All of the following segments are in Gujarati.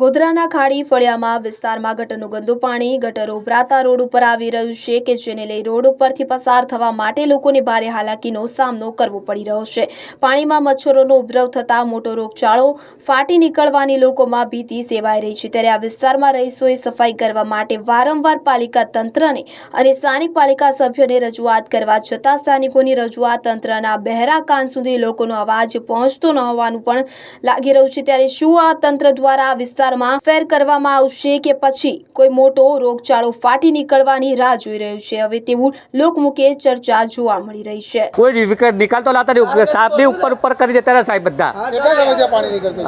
ગોધરાના ખાડી ફળિયામાં વિસ્તારમાં ગટરનું ગંદુ પાણી, ગટર ઉભરાતા રોડ ઉપર આવી રહ્યું છે કે જેને લઈ રોડ ઉપરથી પસાર થવા માટે લોકોને ભારે હાલાકીનો સામનો કરવો પડી રહ્યો છે. પાણીમાં મચ્છરોનો ઉપદ્રવ થતા મોટો રોગચાળો ફાટી નીકળવાની લોકોમાં ભીતિ સેવાઈ રહી છે. ત્યારે આ વિસ્તારમાં રહીશોએ સફાઈ કરવા માટે વારંવાર પાલિકા તંત્રને અને સ્થાનિક પાલિકા સભ્યોને રજૂઆત કરવા છતાં સ્થાનિકોની રજૂઆત તંત્રના બહેરા કાન સુધી લોકોનો અવાજ પહોંચતો ન હોવાનું પણ લાગી રહ્યું છે. ત્યારે શું આ તંત્ર દ્વારા આ વિસ્તારમાં ફેર કરવામાં આવશે કે પછી કોઈ મોટો રોગચાળો ફાટી નીકળવાની રાહ જોઈ રહ્યું છે. હવે તેવું લોકમુખે ચર્ચા જોવા મળી રહી છે. કોઈ નિકાલ તો લાતા નહીં. સાપ બી ઉપર ઉપર કરી દેતા રહે સાહેબ બધા.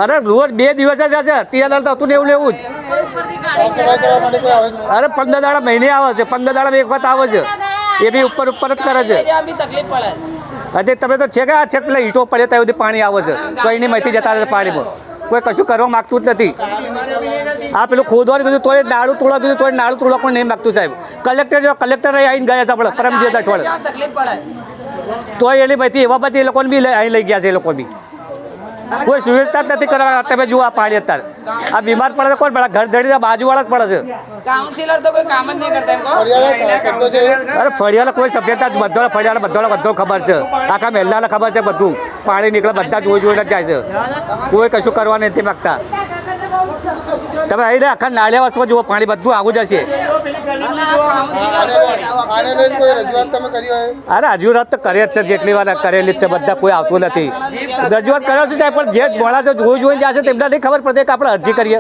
અરે રોજ બે દિવસ જ હશે ત્યાં દાડા તો હતું ને એવું ને એવું જ? અરે પંદર દાડા મહિને આવે છે. પંદર દાડા એક વખત આવે છે. એ બી ઉપર ઉપર જ કરે છે. ત્યાં તકલીફ પડે. અને તમે તો છે કે આ છે પેલા ઈંટો પડે ત્યાં સુધી પાણી આવે છે. તો એની માહિતી જતા રહે છે પાણીમાં. કોઈ કશું કરવા માગતું જ નથી. આ પેલું ખોદવાનું કીધું તોય નાળું તોડવા કીધું તોય નાળું તોડવા પણ નહીં માગતું સાહેબ. કલેક્ટર જો કલેક્ટર આવીને ગયા હતા આપણે પરમજીત અઠવાડિયે. ત્યાં તોય એની પછી એવા પછી એ લોકોને બી અહીં લઈ ગયા છે એ લોકો બી. કોઈ સુવિધા જ નથી કરવા તમે જુઓ આ પાણી અત્યારે. આ બીમાર પડે તો કોણ પડે? ઘર ધડી બાજુવાળા જ પડે છે. કાઉન્સિલર તો કોઈ કામ જ નહીં કરતા એમ કહો. ફરિયાદ સભ્યો છે અરે ફળિયાલા કોઈ સભ્યતા જ બધો ફળિયાલા બધો બધો ખબર છે. આખા મહેલાને ખબર છે બધું. પાણી નીકળે બધા જોઈ જોઈને જ જાય છે. કોઈ કશું કરવા નથી માગતા. તમે અહીં આખા નાળિયા વાસમાં જુઓ પાણી બધું આવું જશે રજૂઆત કરી અરે હજુ રાત તો કરે જ છે જેટલી વાર કરેલી જ છે બધા કોઈ આવતું નથી. રજૂઆત કર્યો છે સાહેબ પણ જે મોડા જોઈ જોઈને જશે તેમને નહીં ખબર પડે કે આપણે અરજી કરીએ.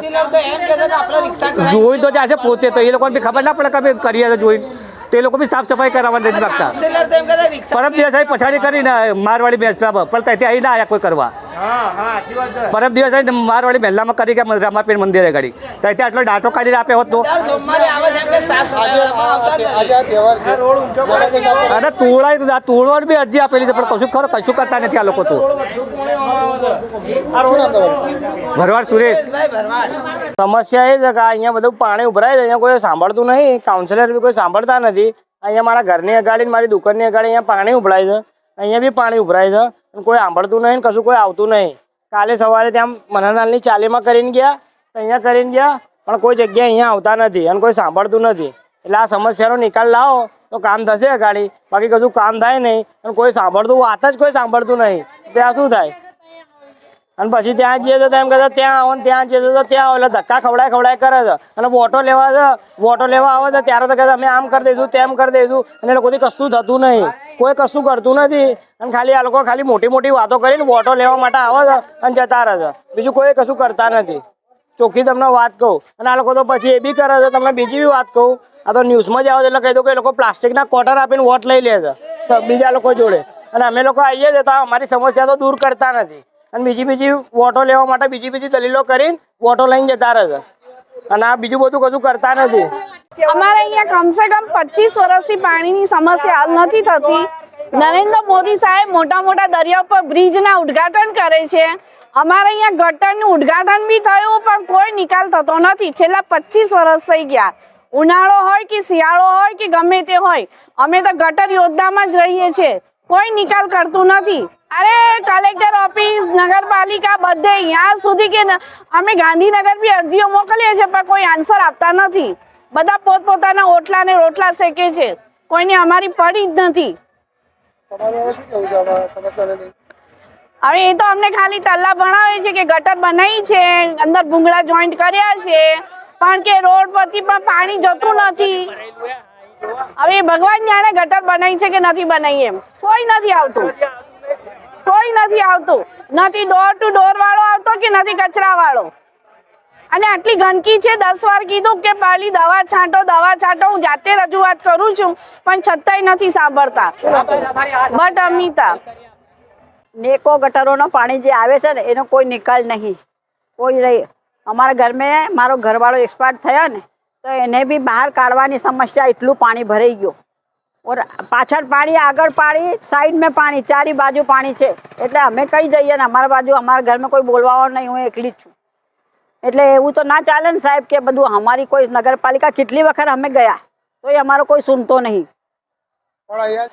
જોઈ તો જશે પોતે તો એ લોકોને બી ખબર ના પડે કે અમે કરીએ તો જોઈને. તો લોકો બી સાફ સફાઈ કરાવવા નથી માગતા. પરમ દિવસ પછાડી કરીને મારવાડી બેસવા પડતા ત્યાંથી અહીં ના આવ્યા કોઈ કરવા. પરમ દિવસ મારવાડી મહેલામાં કરી કે રામાપીર મંદિરે કરી તો ત્યાં આટલો ડાટો કાઢી આપે હોત તો? અને તોડાય તોડવાની બી અરજી આપેલી છે પણ કશું ખરો કશું કરતા નથી આ લોકો તો. ભરવાડ સુરેશ. સમસ્યા એ છે કે અહીંયા બધું પાણી ઉભરાય છે અહીંયા કોઈ સાંભળતું નહીં. કાઉન્સિલર બી કોઈ સાંભળતા નથી. અહીંયા મારા ઘરની અગાડી મારી દુકાનની અગાડી અહીંયા પાણી ઉભરાય છે. અહીંયા બી પાણી ઉભરાય છે. અને કોઈ સાંભળતું નહીં કશું કોઈ આવતું નહીં. કાલે સવારે ત્યાં મનાનાલની ચાલીમાં કરીને ગયા અહીંયા કરીને ગયા, પણ કોઈ જગ્યાએ અહીંયા આવતા નથી અને કોઈ સાંભળતું નથી. એટલે આ સમસ્યાનો નિકાલ લાવો, તો કામ થશે ગાડી બાકી કશું કામ થાય નહીં અને કોઈ સાંભળતું, વાત જ કોઈ સાંભળતું નહીં. ત્યાં શું થાય? અને પછી ત્યાં જઈએ તો એમ કહે છે ત્યાં આવો ને ત્યાં જઈએ તો ત્યાં આવો. એટલે ધક્કા ખવડાય ખવડાય કરે છે. અને વોટો લેવા છે, વોટો લેવા આવે છે, ત્યારે તો કહે અમે આમ કરી દઈશું, તેમ કરી દઈશું. અને લોકોથી કશું થતું નહીં. કોઈ કશું કરતું નથી. અને ખાલી આ લોકો ખાલી મોટી મોટી વાતો કરીને વોટો લેવા માટે આવે છે અને જતા રહે છે. બીજું કોઈ કશું કરતા નથી. ચોખ્ખી તમને વાત કહું. અને આ લોકો તો પછી એ બી કરે છે. તમને બીજી બી વાત કહું. આ તો ન્યૂઝમાં જ આવે એટલે કહી દઉં કે એ લોકો પ્લાસ્ટિકના કોટર આપીને વોટ લઈ લે છે. બીજા લોકો જોડે. અને અમે લોકો આવીએ છીએ તો અમારી સમસ્યા તો દૂર કરતા નથી. અને બીજી બીજી વોટો લેવા માટે બીજી બીજી દલીલો કરીને વોટો લઈને જતા રહે છે. અને આ બીજું બધું કશું કરતા નથી. અમારે અહીંયા કમસે કમ પચીસ વર્ષથી પાણીની સમસ્યા હલ નથી થતી. નરેન્દ્ર મોદી સાહેબ મોટા મોટા દરિયા પર બ્રિજના ઉદ્ઘાટન કરે છે. અમારે અહીંયા ગટરનું ઉદ્ઘાટન બી થયું પણ કોઈ નિકાલ થતો નથી. છેલ્લા પચીસ વર્ષ થઈ ગયા. ઉનાળો હોય કે શિયાળો હોય કે ગમે તે હોય અમે તો ગટર યોદ્ધામાં જ રહીએ છીએ. કોઈ નિકાલ કરતું નથી. અરે કલેક્ટર ઓફિસ નગરપાલિકા બધે અહીંયા સુધી કે અમે ગાંધીનગર બી અરજીઓ મોકલીએ છીએ પણ કોઈ આન્સર આપતા નથી. બધા પોતપોતાના ઓટલા ને રોટલા શેકે છે. કોઈને અમારી પડી જ નથી. હવે એ તો અમને ખાલી તલ્લા ભણાવે છે કે ગટર બનાવી છે અંદર ભૂંગળા જોઈન્ટ કર્યા છે પણ કે રોડ પરથી પણ પાણી જતું નથી. હવે ભગવાન જાણે ગટર બનાવી છે કે નથી બનાવી એમ. કોઈ નથી આવતું. કોઈ નથી આવતું. નથી ડોર ટુ ડોર વાળો આવતો કે નથી કચરા વાળો અને આટલી ગંદકી છે, દસ વાર કીધું કે પાલી દવા છાંટો દવા છાંટો, હું જાતે રજૂઆત કરું છું, પણ છતાંય નથી સાંભળતા. બટ અમિતા. નેકો ગટરોનો પાણી જે આવે છે ને, એનો કોઈ નિકાલ નહીં. કોઈ રહી અમારા ઘરમાં મારો ઘરવાળો એક્સપાયર થયા ને, તો એને બી બહાર કાઢવાની સમસ્યા એટલું પાણી ભરાઈ ગયું. ઓર પાછળ પાણી, આગળ પાણી સાઈડ મેં પાણી, ચારી બાજુ પાણી છે. એટલે અમે કઈ જઈએ ને, અમારા બાજુ, અમારા ઘરમાં કોઈ બોલવાનો નહીં, હું એકલી જ છું. એટલે એવું તો ના ચાલે ને સાહેબ કે બધું અમારી કોઈ નગરપાલિકા કેટલી વખત અમે ગયા? તો એ અમારો કોઈ સુનતો નહીં.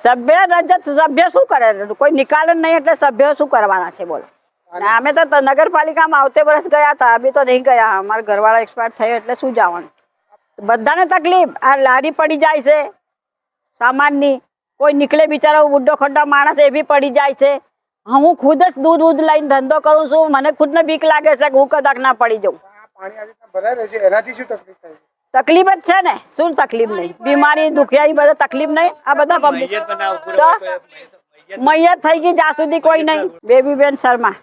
સભ્ય રજત સભ્ય શું કરે? કોઈ નિકાલ જ નહીં એટલે સભ્ય શું કરવાના છે બોલો. અમે તો નગરપાલિકામાં આવતે વર્ષ ગયા હતા અભી તો નહીં ગયા. અમારા ઘરવાળા એક્સપાયર થયો એટલે શું જવાનું બધાને તકલીફ. આ લારી પડી જાય છે સામાનની. કોઈ નીકળે બિચારો ઉડ્ડો ખડ્ડા માણસ એ બી પડી જાય છે. હું ખુદ જ દૂધ દૂધ લઈને ધંધો કરું છું. મને ખુદને બીક લાગે છે કે હું કદાચ ના પડી જાઉં. તકલીફ થાય? છે તકલીફ જ છે ને? શું તકલીફ નહીં? બીમારી દુખિયાઈ બધા તકલીફ નહીં? આ બધા પબ્લિક મૈયત થઈ ગઈ જ્યાં સુધી કોઈ નહીં. બેબી બેન શર્મા.